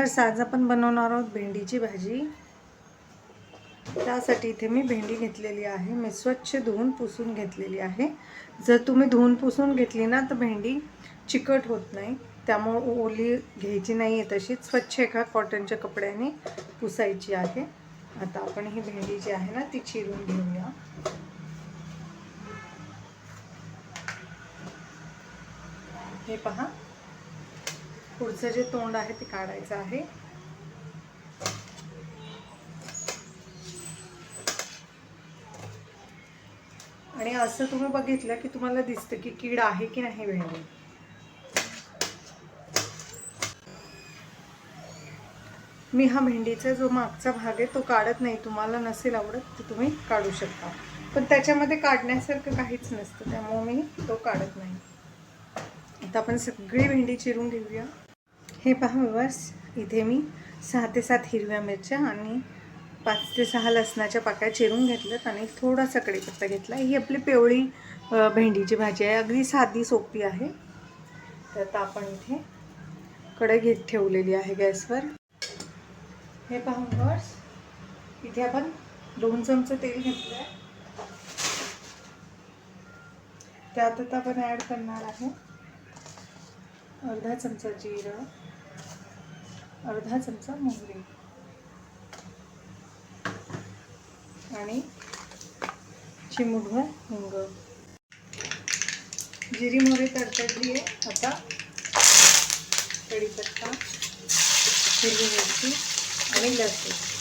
Weavers आज आपण बनवणार आहोत भेंडीची भाजी. त्यासाठी इथे मी भेंडी घेतलेली आहे. मी स्वच्छ धुवून पुसून घेतलेली आहे. जर तुम्ही धुवून पुसून घेतली ना तर भेंडी चिकट होत नाही. त्यामुळे ओली घ्यायची नाही आहे तशीच स्वच्छ एका कॉटनच्या कपड्याने पुसायची आहे. आता आपण ही भेंडी जी आहे ना ती चिरून घेऊया. हे पहा. पुढचं जे तोंड आहे ते काढायचं आहे. आणि असं तुम्ही बघितलं की तुम्हाला दिसतं की कीड आहे की नाही भेंडी मी हा भेंडीचा जो मागचा भाग आहे तो काढत नाही. तुम्हाला नसेल आवडत तर तुम्ही काढू शकता. पण त्याच्यामध्ये काढण्यासारखं काहीच नसतं त्यामुळे मी तो काढत नाही. आता आपण सगळी भेंडी चिरून घेऊया. हे पहा बस इथे मी सहा ते सात हिरव्या मिरच्या आणि पाच ते सहा लसणाच्या पाकळ्या चिरून घेतल्यात आणि थोडासा कढीपत्ता घेतला. ही आपली पिवळी भेंडीची भाजी आहे. अगदी साधी सोपी आहे. तर आता आपण इथे कढई घेत ठेवलेली आहे गॅसवर. हे पहा विवर्स इथे आपण दोन चमचे तेल घेतलं आहे त्यात आता आपण ॲड करणार आहे अर्धा चमचा जिरं अर्धा चमचा मोहरी आणि चिमुटभर हिंग. जिरी मोहरी तडतडली आहे आता कढीपत्ता हिरवी मिरची आणि लसूण.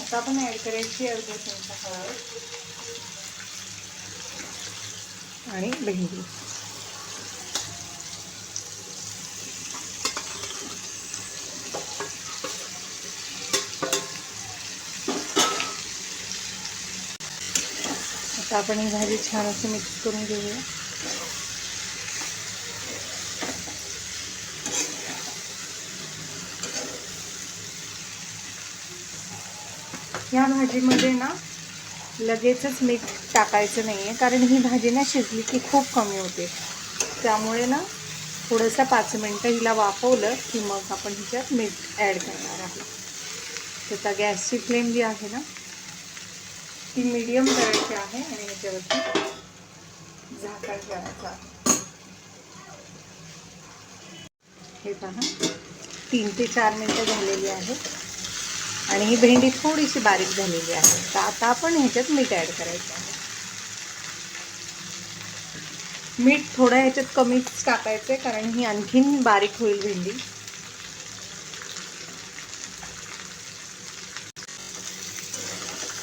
आता आपण ॲड करायची अर्धा चमचा हळद. आणि भेंडी आता आपण ही भाजी छान अशी मिक्स करून घेऊया. ह्या भाजीमध्ये ना लगेचच मीठ टाकायचं नाही आहे कारण ही भाजी ना शिजली की खूप कमी होते. त्यामुळे ना थोडंसं पाच मिनटं हिला वाफवलं की मग आपण हिच्यात मीठ ॲड करणार आहे तर आता गॅसची फ्लेम जी आहे ना ती मीडियम करायची आहे आणि ह्याच्यावरती झाकण करायचं आहे. हे पहा तीन ते चार मिनटं झालेली आहेत. आणि ही भेंडी थोडीशी बारीक झालेली आहे. तर आता आपण ह्याच्यात मीठ ॲड करायचं आहे. मीठ थोडं ह्याच्यात कमीच टाकायचं आहे कारण ही आणखीन बारीक होईल भेंडी.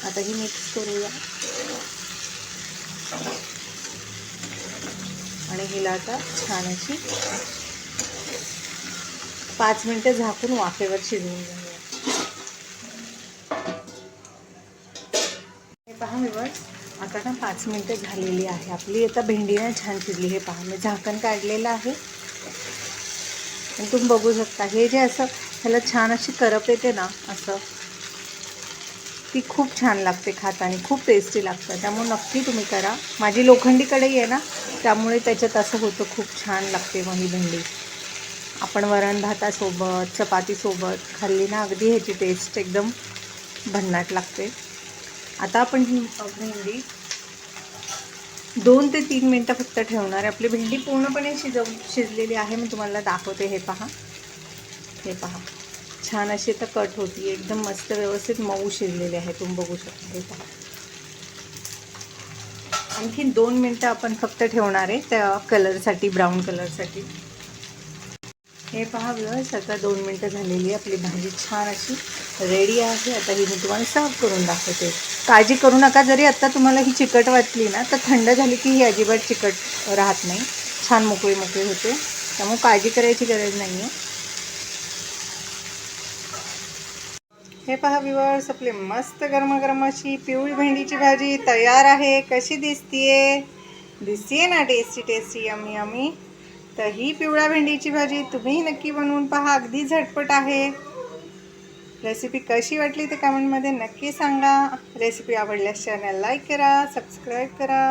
आता ही मिक्स करूया. आणि हिला आता छान अशी पाच मिनटं झाकून वाफेवर शिजवून घेऊया. पहा विवर्स आता ना पाच मिनटं झालेली आहे. आपली आता भेंडी ना छान शिजली. हे पहा मी झाकण काढलेलं आहे. आणि तुम्ही बघू शकता हे जे असं ह्याला छान अशी करप येते ना असं ती खूप छान लागते खाताना खूप टेस्टी लागतं. त्यामुळे नक्की तुम्ही करा. माझी लोखंडी कढई आहे ना त्यामुळे त्याच्यात असं होतं खूप छान लागते मग ही भेंडी. आपण वरण भातासोबत चपातीसोबत खाल्ली ना अगदी ह्याची टेस्ट एकदम भन्नाट लागते. आता आपण ही भेंडी दोन ते तीन मिनटं फक्त ठेवणार आहे. आपली भेंडी पूर्णपणे शिजव शिजलेली आहे. मी तुम्हाला दाखवते. हे पहा. हे पहा. छान अशी तर कट होती. एकदम मस्त व्यवस्थित मऊ शिजलेली आहे. तुम्ही बघू शकता. हे पहा. आणखीन दोन मिनटं आपण फक्त ठेवणार आहे त्या कलरसाठी ब्राऊन कलरसाठी. हे पहा व्यवस्थित. आता दोन मिनटं झालेली आहे. आपली भाजी छान अशी रेडी आहे. आता ही मी तुम्हाला सर्व करून दाखवते. काळजी करू नका. जरी आत्ता तुम्हाला ही चिकट वाटली ना तर थंड झाली की ही अजिबात चिकट राहत नाही. छान मोकळी मोकळी होते. त्यामुळे काळजी करायची गरज नाही आहे हे पहा विवर्स आपली मस्त गरमागरम अशी पिवळी भेंडीची भाजी तयार आहे. कशी दिसतीये? दिसतीये ना? टेस्टी टेस्टी यमी यमी तर ही पिवळ्या भेंडीची भाजी तुम्ही नक्की बनवून पहा. अगदी झटपट आहे. रेसिपी कशी वाटली ते कमेंटमध्ये नक्की सांगा. रेसिपी आवडल्यास चॅनल लाईक करा सबस्क्राईब करा.